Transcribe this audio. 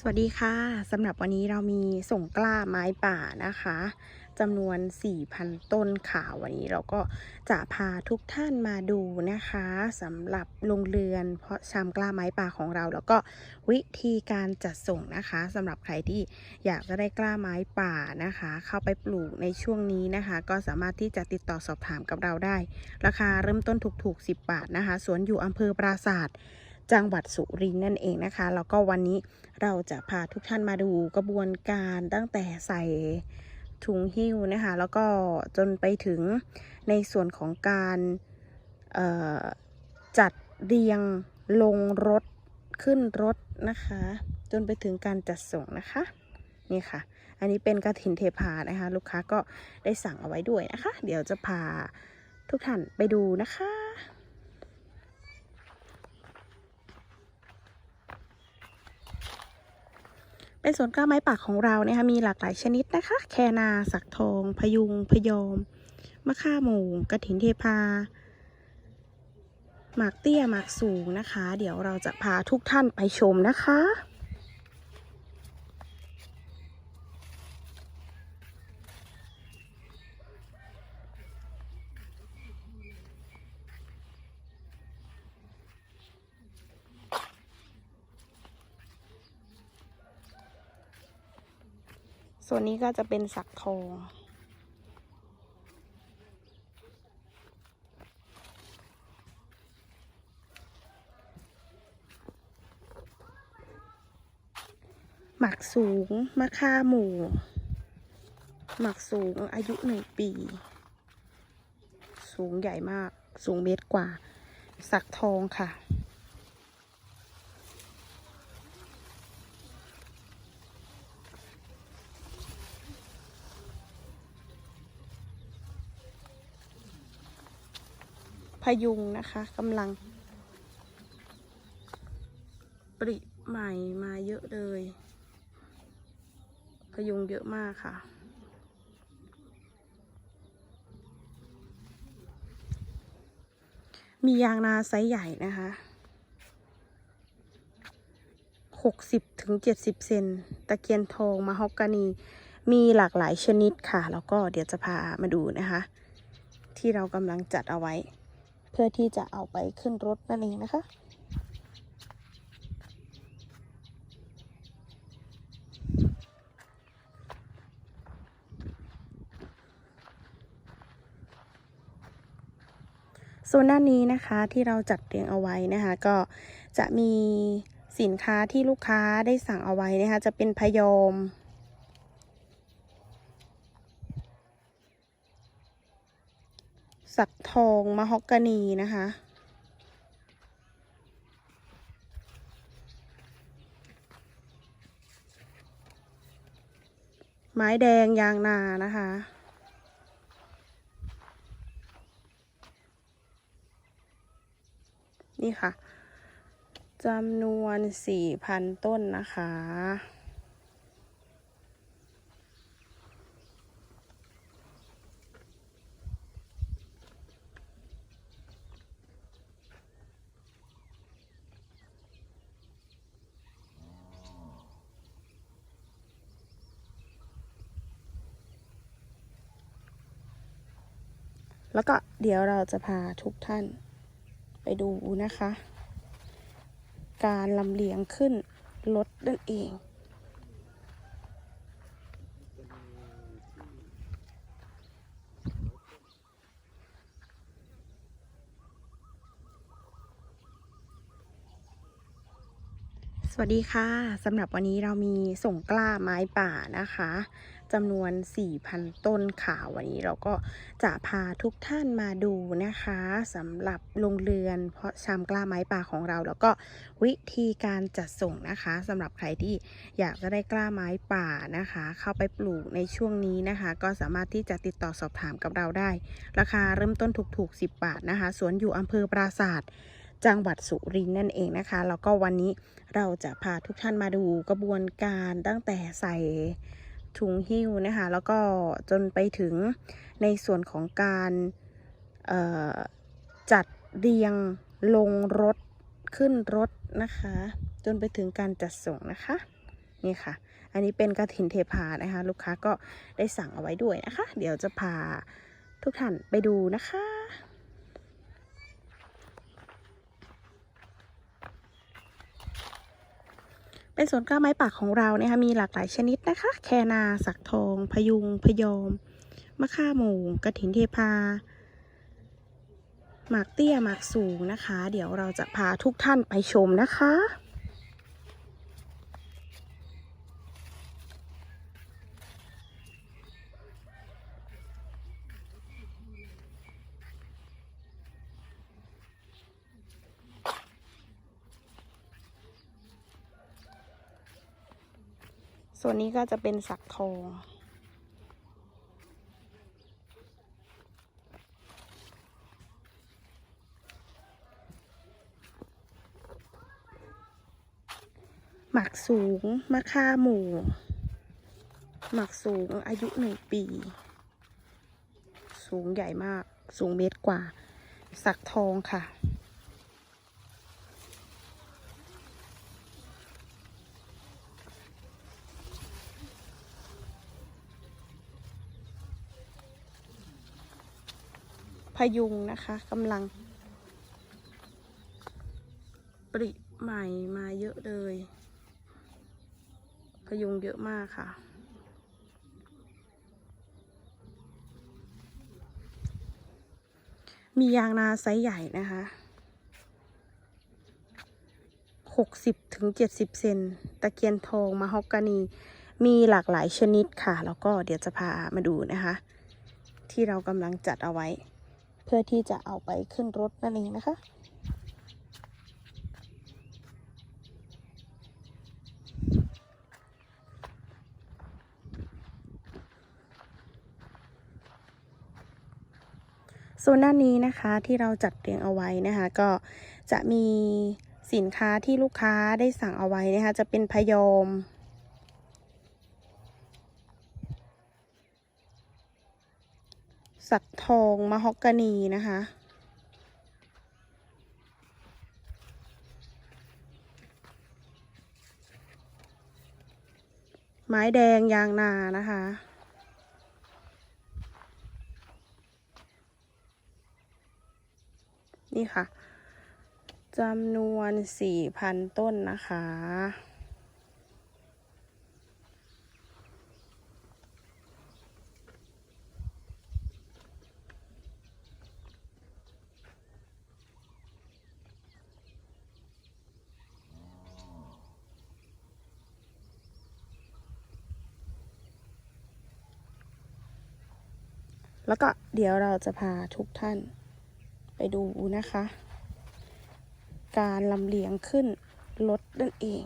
สวัสดีค่ะสำหรับวันนี้เรามีส่งกล้าไม้ป่านะคะจำนวน 4,000 ต้นค่ะวันนี้เราก็จะพาทุกท่านมาดูนะคะสำหรับโรงเรือนเพาะชำกล้าไม้ป่าของเรา แล้วก็วิธีการจัดส่งนะคะสำหรับใครที่อยากจะได้กล้าไม้ป่านะคะ เข้าไปปลูกในช่วงนี้นะคะ ก็สามารถที่จะติดต่อสอบถามกับเราได้ ราคาเริ่มต้นถูกๆ 10 บาทนะคะ สวนอยู่อำเภอปราศาสตร์ จังหวัดสุรินทร์นั่นเองนะคะ แล้วก็วันนี้เราจะพาทุกท่านมาดูกระบวนการตั้งแต่ใส่ถุงหิ้วนะคะ แล้วก็จนไปถึงในส่วนของการจัดเรียงลงรถขึ้นรถนะคะ จนไปถึงการจัดส่งนะคะนี่ค่ะ อันนี้เป็นกระถินเทพานะคะ ลูกค้าก็ได้สั่งเอาไว้ด้วยนะคะ เดี๋ยวจะพาทุกท่านไปดูนะคะ เป็นสวนกล้าไม้ปักของเราเนี่ยค่ะมีหลากหลายชนิดนะคะ แคนาสักทอง พยุง พยอม มะข่าหมูกระถินเทพา หมากเตี้ย หมากสูงนะคะ เดี๋ยวเราจะพาทุกท่านไปชมนะคะ ส่วนนี้ก็จะเป็นสักทอง หมักสูง มะค่าหมู่ หมักสูงอายุหนึ่งปี สูงใหญ่มาก สูงเมตรกว่า สักทองค่ะ พ ยุงนะคะกำลัง ปริใหม่มาเยอะเลย พยุงเยอะมากค่ะ มียางนาไซส์ใหญ่นะคะหกสิบถึงเจ็ดสิบเซนตะเคียนทองมาฮอกกานีมีหลากหลายชนิดค่ะ แล้วก็เดี๋ยวจะพามาดูนะคะ ที่เรากำลังจัดเอาไว้ เพื่อที่จะเอาไปขึ้นรถนั่นเองนะคะโซนด้านนี้นะคะที่เราจัดเรียงเอาไว้นะคะก็จะมีสินค้าที่ลูกค้าได้สั่งเอาไว้นะคะจะเป็นพยอม สักทองมะฮอกกานีนะคะ ไม้แดงยางนานะคะ นี่ค่ะจำนวน4,000ต้นนะคะ แล้วก็เดี๋ยวเราจะพาทุกท่านไปดูนะคะ การลำเลียงขึ้นรถนั่นเองสวัสดีค่ะสำหรับวันนี้เรามีส่งกล้าไม้ป่านะคะ จำนวน 4,000 ต้นค่ะวันนี้เราก็จะพาทุกท่านมาดูนะคะสำหรับโรงเรือน เพาะชำกล้าไม้ป่าของเรา แล้วก็วิธีการจัดส่งนะคะสำหรับใครที่อยากจะได้กล้าไม้ป่านะคะ เข้าไปปลูกในช่วงนี้นะคะ ก็สามารถที่จะติดต่อสอบถามกับเราได้ ราคาเริ่มต้นถูกๆ 10 บาทนะคะสวนอยู่อำเภอปราศาสตร์จังหวัดสุรินทร์นั่นเองนะคะ แล้วก็วันนี้เราจะพาทุกท่านมาดูกระบวนการตั้งแต่ใส่ ถุงหิ้วนะคะ แล้วก็จนไปถึงในส่วนของการจัดเรียงลงรถขึ้นรถนะคะ จนไปถึงการจัดส่งนะคะนี่ค่ะ อันนี้เป็นกระถินเทพานะคะ ลูกค้าก็ได้สั่งเอาไว้ด้วยนะคะ เดี๋ยวจะพาทุกท่านไปดูนะคะ เป็นสวนกล้าไม้ปักของเราเนี่ยค่ะมีหลากหลายชนิดนะคะ แคนา สักทอง พยุง พยอม มะข่าหมงกระถินเทพา หมากเตี้ย หมากสูงนะคะ เดี๋ยวเราจะพาทุกท่านไปชมนะคะ ส่วนนี้ก็จะเป็นสักทอง หมักสูง มะค่าหมู่ หมักสูงอายุหนึ่งปี สูงใหญ่มาก สูงเมตรกว่า สักทองค่ะ พยุงนะคะกำลัง ปริใหม่มาเยอะเลย พยุงเยอะมากค่ะ มียางนาไซส์ใหญ่นะคะหกสิบถึงเจ็ดสิบเซนตะเคียนทองมาฮอกกานี มีหลากหลายชนิดค่ะ แล้วก็เดี๋ยวจะพามาดูนะคะ ที่เรากำลังจัดเอาไว้ เพื่อที่จะเอาไปขึ้นรถนั่นเองนะคะโซนด้านนี้นะคะที่เราจัดเรียงเอาไว้นะคะ ก็จะมีสินค้าที่ลูกค้าได้สั่งเอาไว้นะคะ จะเป็นพยอม สักทองมะฮอกกานีนะคะ ไม้แดงยางนานะคะ นี่ค่ะจำนวน4,000ต้นนะคะ แล้วก็เดี๋ยวเราจะพาทุกท่านไปดูนะคะ การลำเลียงขึ้นรถนั่นเอง